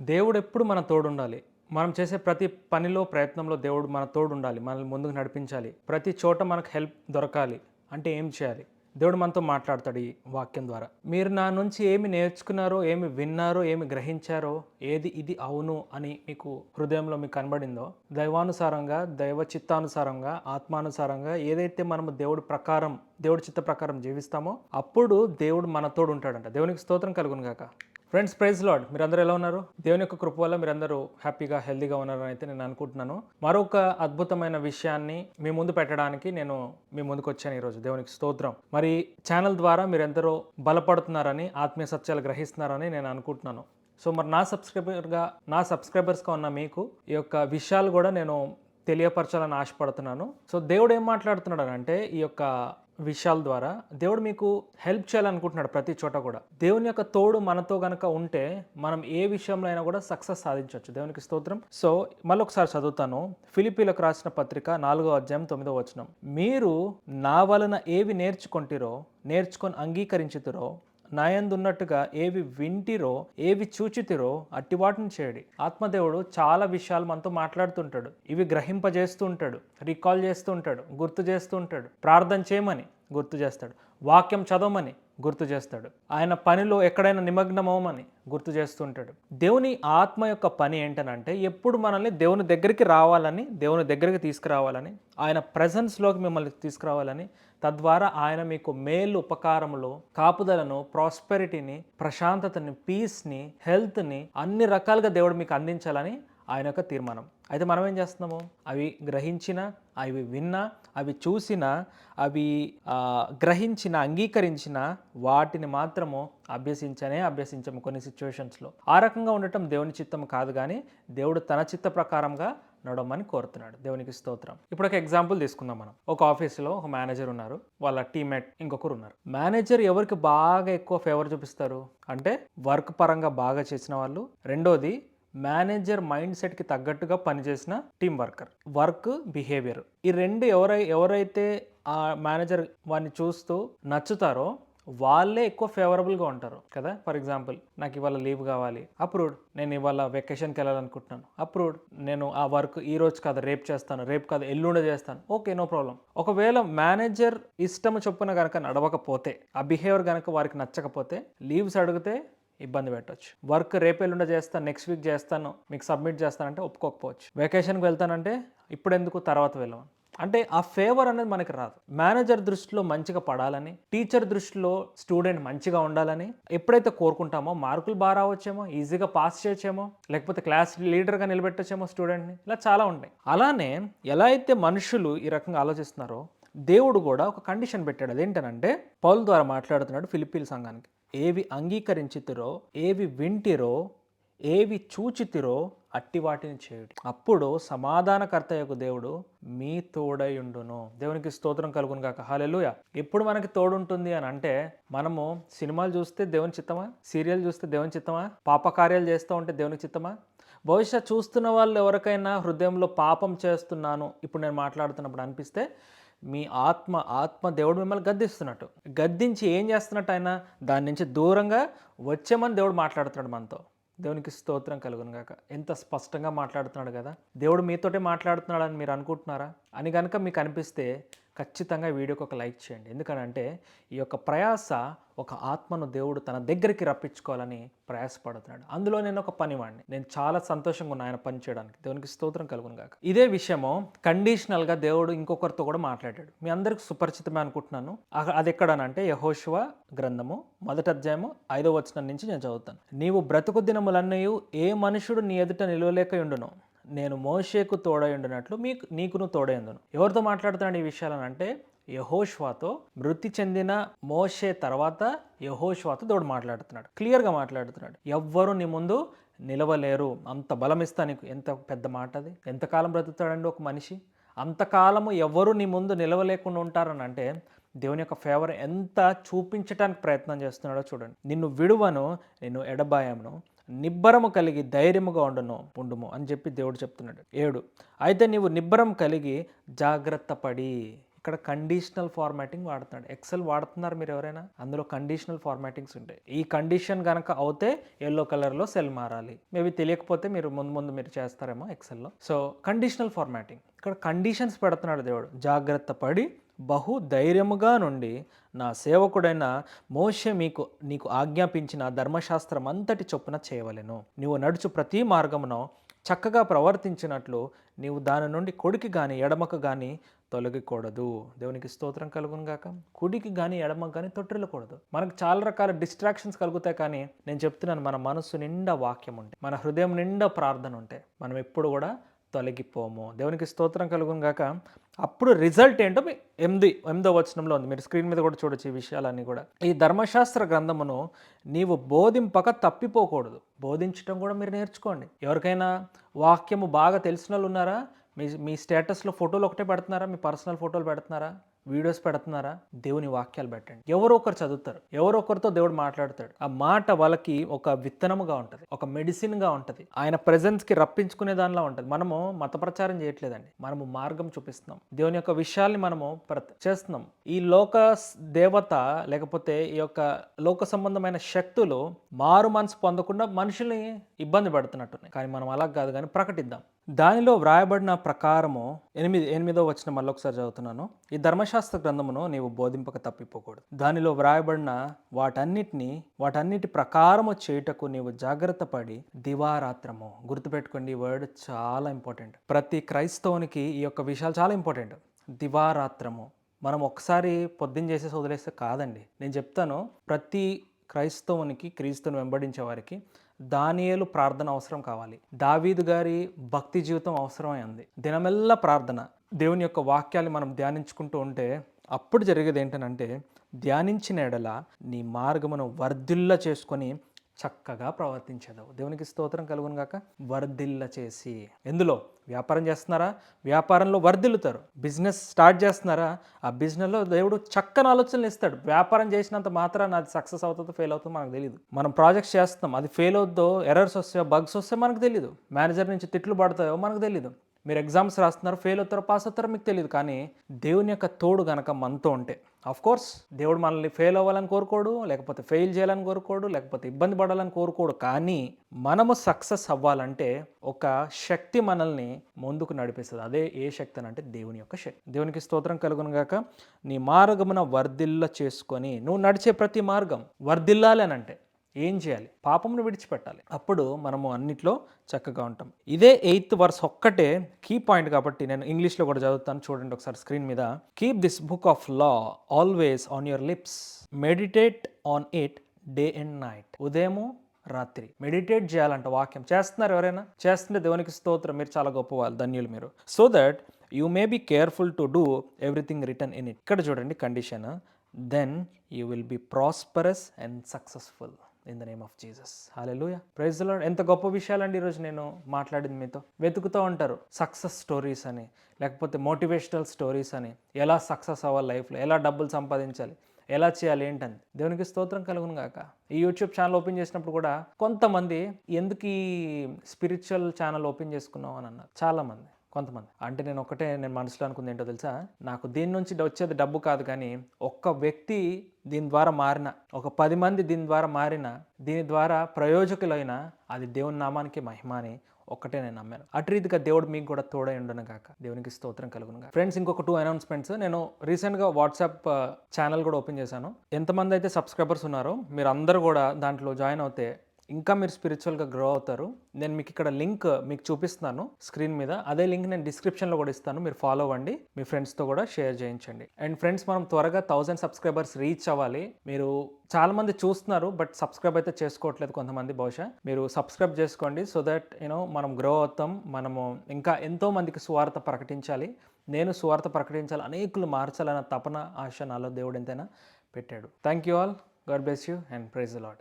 దేవుడు ఎప్పుడు మన తోడుండాలి. మనం చేసే ప్రతి పనిలో ప్రయత్నంలో దేవుడు మన తోడు ఉండాలి మనల్ని ముందుకు నడిపించాలి. ప్రతి చోట మనకు హెల్ప్ దొరకాలి అంటే ఏం చేయాలి? దేవుడు మనతో మాట్లాడతాడు ఈ వాక్యం ద్వారా. మీరు నా నుంచి ఏమి నేర్చుకున్నారో ఏమి విన్నారో ఏమి గ్రహించారో ఏది ఇది అవును అని మీకు హృదయంలో మీకు కనబడిందో దైవానుసారంగా దైవ చిత్తానుసారంగా ఆత్మానుసారంగా ఏదైతే మనము దేవుడి ప్రకారం దేవుడి చిత్త ప్రకారం జీవిస్తామో అప్పుడు దేవుడు మన తోడు ఉంటాడంట దేవునికి స్తోత్రం కలుగును గాక ఫ్రెండ్స్ ప్రైజ్ లాడ్ మీరందరూ ఎలా ఉన్నారు? దేవుని యొక్క కృప వల్ల మీరందరూ హ్యాపీగా హెల్దీగా ఉన్నారని అయితే నేను అనుకుంటున్నాను. మరొక అద్భుతమైన విషయాన్ని మీ ముందు పెట్టడానికి నేను మీ ముందుకు వచ్చాను ఈరోజు. దేవునికి స్తోత్రం. మరి ఛానల్ ద్వారా మీరెందరో బలపడుతున్నారని ఆత్మీయ సత్యాలు గ్రహిస్తున్నారని నేను అనుకుంటున్నాను. సో మరి నా సబ్స్క్రైబర్గా నా సబ్స్క్రైబర్స్గా ఉన్న మీకు ఈ యొక్క విషయాలు కూడా నేను తెలియపరచాలని ఆశపడుతున్నాను. సో దేవుడు ఏం మాట్లాడుతున్నాడు అంటే ఈ యొక్క విషయాల ద్వారా దేవుడు మీకు హెల్ప్ చేయాలనుకుంటున్నాడు ప్రతి చోట కూడా. దేవుని యొక్క తోడు మనతో గనక ఉంటే మనం ఏ విషయంలో అయినా కూడా సక్సెస్ సాధించవచ్చు. దేవునికి స్తోత్రం. సో మళ్ళీ ఒకసారి చదువుతాను. ఫిలిపీలకు రాసిన పత్రిక నాలుగో అధ్యాయం తొమ్మిదో వచనం. మీరు నా వలన ఏవి నేర్చుకుంటారో నేర్చుకొని అంగీకరించుతురో నాయందున్నట్టుగా ఏవి వింటిరో ఏవి చూచితిరో అట్టివాటిని చేయడి ఆత్మదేవుడు చాలా విషయాలు మనతో మాట్లాడుతుంటాడు. ఇవి గ్రహింపజేస్తూ ఉంటాడు రికాల్ చేస్తూ ఉంటాడు గుర్తు చేస్తూ ఉంటాడు ప్రార్థన చేయమని గుర్తు చేస్తాడు. వాక్యం చదవమని గుర్తు చేస్తాడు. ఆయన పనిలో ఎక్కడైనా నిమగ్నమవమని గుర్తు చేస్తుంటాడు. దేవుని ఆత్మ యొక్క పని ఏంటనంటే ఎప్పుడు మనల్ని దేవుని దగ్గరికి రావాలని దేవుని దగ్గరికి తీసుకురావాలని ఆయన ప్రజెన్స్లోకి మిమ్మల్ని తీసుకురావాలని తద్వారా ఆయన మీకు మేలు ఉపకారములు కాపుదలను ప్రాస్పెరిటీని ప్రశాంతతని పీస్ని హెల్త్ని అన్ని రకాలుగా దేవుడు మీకు అందించాలని ఆయన యొక్క తీర్మానం. అయితే మనం ఏం చేస్తున్నాము? అవి గ్రహించిన అవి విన్నా అవి చూసిన అవి గ్రహించిన అంగీకరించిన వాటిని మాత్రము అభ్యసించనే అభ్యసించము కొన్ని సిచ్యువేషన్స్లో ఆ రకంగా ఉండటం దేవుని చిత్తం కాదు కానీ దేవుడు తన చిత్త ప్రకారంగా నడవమని కోరుతున్నాడు. దేవునికి స్తోత్రం. ఇప్పుడు ఒక ఎగ్జాంపుల్ తీసుకుందాం మనం. ఒక ఆఫీసులో ఒక మేనేజర్ ఉన్నారు. వాళ్ళ టీమేట్ ఇంకొకరు ఉన్నారు. మేనేజర్ ఎవరికి బాగా ఎక్కువ ఫేవర్ చూపిస్తారు? అంటే వర్క్ పరంగా బాగా చేసిన వాళ్ళు. రెండోది మేనేజర్ మైండ్ సెట్కి తగ్గట్టుగా పనిచేసిన టీం వర్కర్ వర్క్ బిహేవియర్ ఈ రెండు ఎవరై ఎవరైతే ఆ మేనేజర్ వాడిని చూస్తూ నచ్చుతారో వాళ్ళే ఎక్కువ ఫేవరబుల్గా ఉంటారు కదా? ఫర్ ఎగ్జాంపుల్ నాకు ఇవాళ లీవ్ కావాలి. అప్రూవ్డ్ నేను ఇవాళ వెకేషన్కి వెళ్ళాలనుకుంటున్నాను. అప్రూవ్డ్ నేను ఆ వర్క్ ఈ రోజు కాదు రేపు చేస్తాను. రేపు కాదు ఎల్లుండి చేస్తాను. ఓకే నో ప్రాబ్లం ఒకవేళ మేనేజర్ ఇష్టం చొప్పున కనుక నడవకపోతే ఆ బిహేవియర్ కనుక వారికి నచ్చకపోతే లీవ్స్ అడిగితే ఇబ్బంది పెట్టవచ్చు వర్క్ రేపు ఎల్లుండ చేస్తాను నెక్స్ట్ వీక్ చేస్తాను మీకు సబ్మిట్ చేస్తానంటే ఒప్పుకోకపోవచ్చు. వెకేషన్కి వెళ్తానంటే ఇప్పుడు ఎందుకు తర్వాత వెళ్ళాం అంటే ఆ ఫేవర్ అనేది మనకి రాదు. మేనేజర్ దృష్టిలో మంచిగా పడాలని టీచర్ దృష్టిలో స్టూడెంట్ మంచిగా ఉండాలని ఎప్పుడైతే కోరుకుంటామో మార్కులు బాగా రావచ్చేమో ఈజీగా పాస్ చేయొచ్చేమో లేకపోతే క్లాస్ లీడర్గా నిలబెట్టచ్చేమో స్టూడెంట్ని ఇలా చాలా ఉంటాయి. అలానే ఎలా అయితే మనుషులు ఈ రకంగా ఆలోచిస్తున్నారో దేవుడు కూడా ఒక కండిషన్ పెట్టాడు. అదేంటనంటే పౌల్ ద్వారా మాట్లాడుతున్నాడు ఫిలిపీన్ సంఘానికి. ఏవి అంగీకరించితిరో ఏవి వింటిరో ఏవి చూచితిరో అట్టి వాటిని చేయుడి. అప్పుడు సమాధానకర్త యొక్క దేవుడు మీ తోడై ఉండును దేవునికి స్తోత్రం కలుగును కాక హాలెలుయ ఎప్పుడు మనకి తోడుంటుంది అని అంటే మనము సినిమాలు చూస్తే దేవుని చిత్తమా? సీరియల్ చూస్తే దేవుని చిత్తమా? పాపకార్యాలు చేస్తూ ఉంటే దేవునికి చిత్తమా? బహుశా చూస్తున్న వాళ్ళు ఎవరికైనా హృదయంలో పాపం చేస్తున్నాను. ఇప్పుడు నేను మాట్లాడుతున్నప్పుడు అనిపిస్తే మీ ఆత్మ ఆత్మ దేవుడు మిమ్మల్ని గద్దిస్తున్నట్టు. గద్దించి ఏం చేస్తున్నట్టు ఆయన? దాని నుంచి దూరంగా వచ్చేమని దేవుడు మాట్లాడుతున్నాడు మనతో. దేవునికి స్తోత్రం కలుగును గాక ఎంత స్పష్టంగా మాట్లాడుతున్నాడు కదా. దేవుడు మీతోటే మాట్లాడుతున్నాడని మీరు అనుకుంటున్నారా? అని కనుక మీకు అనిపిస్తే ఖచ్చితంగా వీడియోకి ఒక లైక్ చేయండి. ఎందుకనంటే ఈ యొక్క ప్రయాస ఒక ఆత్మను దేవుడు తన దగ్గరికి రప్పించుకోవాలని ప్రయాసపడుతున్నాడు. అందులో నేను ఒక పనివాడిని నేను చాలా సంతోషంగా ఉన్నా ఆయన పని చేయడానికి. దేవునికి స్తోత్రం కలుగును గాక. ఇదే విషయము కండిషనల్గా దేవుడు ఇంకొకరితో కూడా మాట్లాడాడు. మీ అందరికి సుపరిచితమే అనుకుంటున్నాను. అది ఎక్కడనంటే యహోశివ గ్రంథము మొదటి అధ్యాయము ఐదో వచనం నుంచి నేను చదువుతాను. నీవు బ్రతుకు దినములన్నీ ఏ మనుషుడు నీ ఎదుట నిలవలేక ఉండును? నేను మోషేకు తోడయుండినట్లు మీకు నీకును తోడయుందును ఎవరితో మాట్లాడుతున్నాడు ఈ విషయాలను అంటే యహోష్వాతో మృతి చెందిన మోషే తర్వాత యహోష్వాతో దేవుడు మాట్లాడుతున్నాడు. క్లియర్గా మాట్లాడుతున్నాడు. ఎవ్వరు నీ ముందు నిలవలేరు. అంత బలం ఇస్తా నీకు. ఎంత పెద్ద మాట అది? ఎంతకాలం బ్రతుకుతాడండి ఒక మనిషి? అంతకాలము ఎవరు నీ ముందు నిలవలేకుండా ఉంటారని అంటే దేవుని యొక్క ఫేవర్ ఎంత చూపించడానికి ప్రయత్నం చేస్తున్నాడో చూడండి. నిన్ను విడువను నిన్ను ఎడబాయమును నిబ్బరము కలిగి ధైర్యముగా ఉండను ఉండుము అని చెప్పి దేవుడు చెప్తున్నాడు. ఏడు అయితే నీవు నిబ్బరం కలిగి జాగ్రత్త పడి ఇక్కడ కండిషనల్ ఫార్మాటింగ్ వాడుతున్నాడు. ఎక్సెల్ వాడుతున్నారు మీరు ఎవరైనా? అందులో కండిషనల్ ఫార్మాటింగ్స్ ఉంటాయి. ఈ కండిషన్ కనుక అవుతే ఎల్లో కలర్లో సెల్ మారాలి. మేబీ తెలియకపోతే మీరు ముందు ముందు మీరు చేస్తారేమో ఎక్సెల్లో సో కండిషనల్ ఫార్మాటింగ్ ఇక్కడ కండిషన్స్ పెడుతున్నాడు దేవుడు. జాగ్రత్త పడి బహు ధైర్యముగా నుండి నా సేవకుడైన మోషే మీకు నీకు ఆజ్ఞాపించిన ధర్మశాస్త్రం అంతటి చొప్పున చేయవలెను. నీవు నడుచు ప్రతి మార్గమును చక్కగా ప్రవర్తించినట్లు నీవు దాని నుండి కొడికి కానీ ఎడమకు కానీ తొలగకూడదు. దేవునికి స్తోత్రం కలుగును గాక. కుడికి కానీ ఎడమకు కానీ తొట్టిల్లకూడదు. మనకు చాలా రకాల డిస్ట్రాక్షన్స్ కలుగుతాయి కానీ నేను చెప్తున్నాను మన మనసు నిండా వాక్యం ఉంటే మన హృదయం నిండా ప్రార్థన ఉంటే మనం ఎప్పుడు కూడా తొలగిపోము. దేవునికి స్తోత్రం కలుగును గాక. అప్పుడు రిజల్ట్ ఏంటో మీ ఎనిమిది ఎనిమిదో వచనంలో ఉంది. మీరు స్క్రీన్ మీద కూడా చూడొచ్చు ఈ విషయాలన్నీ కూడా. ఈ ధర్మశాస్త్ర గ్రంథమును నీవు బోధింపక తప్పిపోకూడదు. బోధించడం కూడా మీరు నేర్చుకోండి. ఎవరికైనా వాక్యము బాగా తెలిసిన వాళ్ళు ఉన్నారా? మీ మీ స్టేటస్లో ఫోటోలు ఒకటే పెడుతున్నారా? మీ పర్సనల్ ఫోటోలు పెడుతున్నారా? వీడియోస్ పెడుతున్నారా? దేవుని వాక్యాలు పెట్టండి. ఎవరో ఒకరు చదువుతారు. ఎవరో ఒకరితో దేవుడు మాట్లాడతాడు. ఆ మాట వాళ్ళకి ఒక విత్తనముగా ఉంటుంది. ఒక మెడిసిన్గా ఉంటుంది. ఆయన presence కి రప్పించుకునే దానిలా ఉంటుంది. మనము మత ప్రచారం చేయట్లేదండి. మనము మార్గం చూపిస్తున్నాం. దేవుని యొక్క విషయాల్ని మనము ప్ర చేస్తున్నాం. ఈ లోక దేవత లేకపోతే ఈ యొక్క లోక సంబంధమైన శక్తులు మారు మనసు పొందకుండా మనుషుల్ని ఇబ్బంది పెడుతున్నట్టున్నాయి. కానీ మనం అలా కాదు కానీ ప్రకటిద్దాం. దానిలో వ్రాయబడిన ప్రకారము ఎనిమిది ఎనిమిదో వచ్చిన మళ్ళీ ఒకసారి చదువుతున్నాను. ఈ ధర్మశాస్త్ర గ్రంథమును నీవు బోధింపక తప్పిపోకూడదు. దానిలో వ్రాయబడిన వాటన్నిటిని వాటన్నిటి ప్రకారము చేయుటకు నీవు జాగ్రత్త పడి దివారాత్రము. గుర్తుపెట్టుకోండి ఈ వర్డ్ చాలా ఇంపార్టెంట్ ప్రతి క్రైస్తవునికి ఈ యొక్క విషయాలు చాలా ఇంపార్టెంట్ దివారాత్రము. మనం ఒకసారి పొద్దున్న చేసేసి వదిలేస్తే కాదండి. నేను చెప్తాను ప్రతి క్రైస్తవునికి క్రీస్తుని వెంబడించే వారికి దానియేలు ప్రార్థన అవసరం కావాలి. దావీదు గారి భక్తి జీవితం అవసరమైంది దినమెల్లా ప్రార్థన. దేవుని యొక్క వాక్యాలు మనం ధ్యానించుకుంటూ ఉంటే అప్పుడు జరిగేది ఏంటనంటే ధ్యానించిన ఎడల నీ మార్గమును వర్ధిల్ల చేసుకొని చక్కగా ప్రవర్తించేదావు. దేవునికి స్తోత్రం కలుగును గాక. వర్ధిల్ల చేసి. ఎందులో? వ్యాపారం చేస్తున్నారా? వ్యాపారంలో వర్ధిల్లుతారు. బిజినెస్ స్టార్ట్ చేస్తున్నారా? ఆ బిజినెస్లో దేవుడు చక్కని ఆలోచనలు ఇస్తాడు. వ్యాపారం చేసినంత మాత్రాన అది సక్సెస్ అవుతుందో ఫెయిల్ అవుతుందో మనకు తెలియదు మనం ప్రాజెక్ట్స్ చేస్తాం. అది ఫెయిల్ అవుద్దో ఎర్రర్స్ వస్తాయో బగ్స్ వస్తే మనకు తెలియదు మేనేజర్ నుంచి తిట్లు పడతాయో మనకు తెలియదు మీరు ఎగ్జామ్స్ రాస్తున్నారు ఫెయిల్ అవుతారో పాస్ అవుతారో మీకు తెలియదు కానీ దేవుని యొక్క తోడు గనక మనతో ఉంటే కోర్స్ దేవుడు మనల్ని ఫెయిల్ అవ్వాలని కోరుకోడు లేకపోతే ఫెయిల్ చేయాలని కోరుకోడు లేకపోతే ఇబ్బంది పడాలని కోరుకోడు కానీ మనము సక్సెస్ అవ్వాలంటే ఒక శక్తి మనల్ని ముందుకు నడిపిస్తుంది. అదే ఏ శక్తి అని అంటే దేవుని యొక్క శక్తి. దేవునికి స్తోత్రం కలుగునుగాక నీ మార్గమున వర్ధిల్ల చేసుకొని నువ్వు నడిచే ప్రతి మార్గం వర్ధిల్లాలి అని అంటే ఏం చేయాలి? పాపమును విడిచిపెట్టాలి. అప్పుడు మనము అన్నిట్లో చక్కగా ఉంటాం. ఇదే ఎయిత్ వర్స్ ఒక్కటే కీ పాయింట్ కాబట్టి నేను ఇంగ్లీష్లో కూడా చదువుతాను. చూడండి ఒకసారి స్క్రీన్ మీద. Keep this book of law always on your lips meditate on it day and night ఉదయము రాత్రి. మెడిటేట్ చేయాలంట వాక్యం. చేస్తున్నారు ఎవరైనా? చేస్తుంటే దేవునికి స్తోత్రం. మీరు చాలా గొప్పవాళ్ళు ధన్యులు మీరు. So that you may be careful to do everything return in it ఇక్కడ చూడండి condition then you will be prosperous and successful in the name of Jesus hallelujah ప్రైజ్లో ఎంత గొప్ప విషయాలండి ఈరోజు నేను మాట్లాడింది మీతో. వెతుకుతూ ఉంటారు సక్సెస్ స్టోరీస్ అని లేకపోతే మోటివేషనల్ స్టోరీస్ అని. ఎలా సక్సెస్ అవ్వాలి లైఫ్లో? ఎలా డబ్బులు సంపాదించాలి? ఎలా చేయాలి? ఏంటని. దేవునికి స్తోత్రం కలుగును గాక. ఈ యూట్యూబ్ ఛానల్ ఓపెన్ చేసినప్పుడు కూడా కొంతమంది ఎందుకు ఈ స్పిరిచువల్ ఛానల్ ఓపెన్ చేసుకున్నావు అని అన్నారు. చాలామంది కొంతమంది. అంటే నేను ఒకటే నేను మనసులో అనుకుంది ఏంటో తెలుసా? నాకు దీని నుంచి వచ్చేది డబ్బు కాదు కానీ ఒక్క వ్యక్తి దీని ద్వారా మారిన ఒక పది మంది దీని ద్వారా మారిన దీని ద్వారా ప్రయోజకులైన అది దేవుని నామానికి మహిమ అని ఒక్కటే నేను నమ్మాను. అటు రీతిగా దేవుడు మీకు కూడా తోడై ఉండను కాక దేవునికి స్తోత్రం కలుగును ఫ్రెండ్స్ ఇంకొక టూ అనౌన్స్మెంట్స్ నేను రీసెంట్గా వాట్సాప్ ఛానల్ కూడా ఓపెన్ చేశాను. ఎంతమంది అయితే సబ్స్క్రైబర్స్ ఉన్నారో మీరు అందరూ కూడా దాంట్లో జాయిన్ అవుతే ఇంకా మీరు స్పిరిచువల్గా గ్రో అవుతారు. నేను మీకు ఇక్కడ లింక్ మీకు చూపిస్తున్నాను స్క్రీన్ మీద. అదే లింక్ నేను డిస్క్రిప్షన్లో కూడా ఇస్తాను. మీరు ఫాలో అవ్వండి. మీ ఫ్రెండ్స్తో కూడా షేర్ చేయించండి. అండ్ ఫ్రెండ్స్ మనం త్వరగా థౌసండ్ సబ్స్క్రైబర్స్ రీచ్ అవ్వాలి. మీరు చాలామంది చూస్తున్నారు బట్ సబ్స్క్రైబ్ అయితే చేసుకోవట్లేదు కొంతమంది బహుశా. మీరు సబ్స్క్రైబ్ చేసుకోండి సో దట్ యూనో మనం గ్రో అవుతాం. మనము ఇంకా ఎంతో మందికి సువార్త ప్రకటించాలి. నేను సువార్త ప్రకటించాలి. అనేకులు మార్చాలన్న తపన ఆశ నాలో దేవుడు ఎంతైనా పెట్టాడు. Thank you all God bless you and praise lord